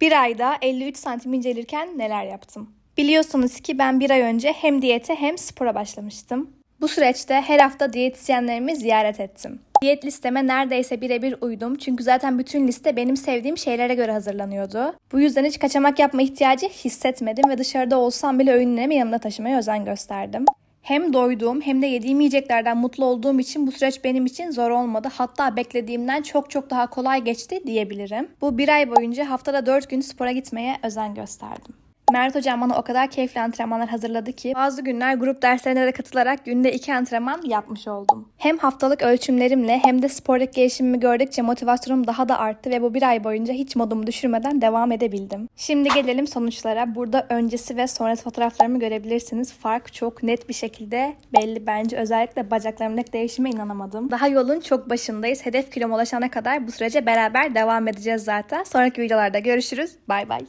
Bir ayda 53 santim incelirken neler yaptım? Biliyorsunuz ki ben bir ay önce hem diyete hem spora başlamıştım. Bu süreçte her hafta diyetisyenlerimi ziyaret ettim. Diyet listeme neredeyse birebir uydum çünkü zaten bütün liste benim sevdiğim şeylere göre hazırlanıyordu. Bu yüzden hiç kaçamak yapma ihtiyacı hissetmedim ve dışarıda olsam bile öğünlerimi yanımda taşımaya özen gösterdim. Hem doyduğum hem de yediğim yiyeceklerden mutlu olduğum için bu süreç benim için zor olmadı. Hatta beklediğimden çok çok daha kolay geçti diyebilirim. Bu bir ay boyunca haftada 4 gün spora gitmeye özen gösterdim. Mert hocam bana o kadar keyifli antrenmanlar hazırladı ki bazı günler grup derslerine de katılarak günde iki antrenman yapmış oldum. Hem haftalık ölçümlerimle hem de spordaki gelişimimi gördükçe motivasyonum daha da arttı ve bu bir ay boyunca hiç modumu düşürmeden devam edebildim. Şimdi gelelim sonuçlara. Burada öncesi ve sonrası fotoğraflarımı görebilirsiniz. Fark çok net bir şekilde belli bence. Özellikle bacaklarımdaki değişime inanamadım. Daha yolun çok başındayız. Hedef kiloma ulaşana kadar bu sürece beraber devam edeceğiz zaten. Sonraki videolarda görüşürüz. Bay bay.